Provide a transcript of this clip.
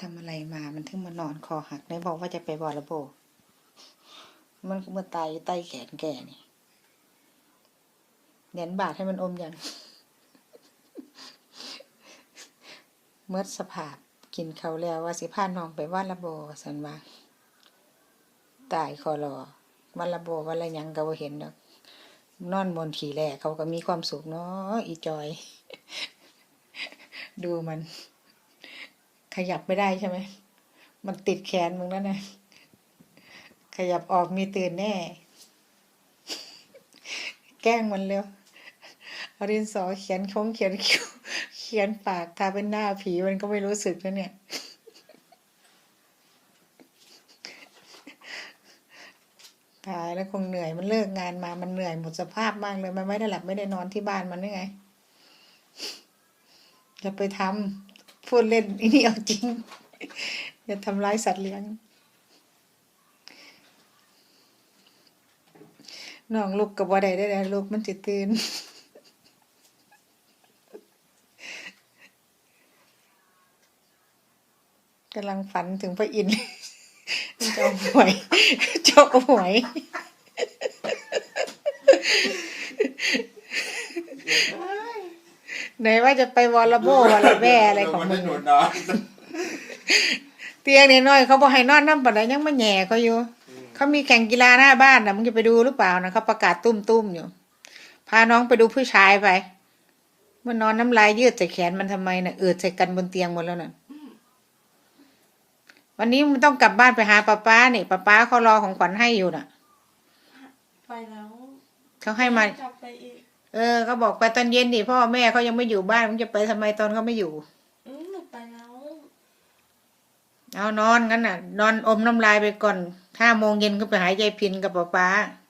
ทำอะไรมา มันถึงมานอนคอหักไหนบอกว่าจะไปบอระโบ มันก็มาตายใต้แขนแก่นี่เหรียญบาทให้มันอมอย่างเมื่อสภาพกินเขาแล้วว่าสิพาน้องไปว่าระโบสันว่าตายคอรอวันระโบวันละยังก็บ่เห็นดอก นอนบนขี่แหลเขาก็มีความสุขเนาะอีจอย ดูมัน ขยับไม่ได้ใช่ไหม มันติดแขนมึงแล้วนะ ขยับออกมีตื่นแน่ แกล้งมันเร็วเอาดินสอเขียนคงเขียนคิ้วเขียนปากทาเป็นหน้าผีมันก็ไม่รู้สึกนะเนี่ย ตายแล้วคงเหนื่อยมันเลิกงานมา มันเหนื่อยหมดสภาพมากเลย มันไม่ได้หลับไม่ได้นอนที่บ้านมันนี่ไง จะไปทำ พูดเล่นอันนี้เอาจริง อย่าทำร้ายสัตว์เลี้ยงน้องลูกกับว่าใดได้แล้วลูกมันจะตื่นกำลังฝันถึงพระอินทร์เจ้าหวย เจ้าหวย ไหนว่าจะไปวอลเลย์บอลวอลเลย์แบอะไรของมึงหนุนนอนเตียงน้อยๆเขาบอกให้นอนน้ำปัดไหนยังมาแหย่เขาอยู่ เขามีแข่งกีฬาหน้าบ้านนะมึงจะไปดูหรือเปล่านะเขาประกาศตุ้มๆอยู่ พาน้องไปดูผู้ชายไป มันนอนน้ำลายยืดใส่แขนมันทำไมนะ่ะเอืดใส่กันบนเตียงหมดแล้วน่ะวันนี้มันต้องกลับบ้านไปหาป้าป้าเนี่ยป้าป้าเขารอของขวัญให้อยู่น่ะ ไปแล้วเขาให้มากลับไปอีก เออเขาบอกไปตอนเย็นดิพ่อแม่เขายังไม่อยู่บ้านมึงจะไปทำไมตอนเขาไม่อยู่อืมหนูไปแล้วเอานอนงั้นน่ะ นอนอมน้ำลายไปก่อนห้าโมงเย็นก็ไปหายายพินกับป้าป้าอ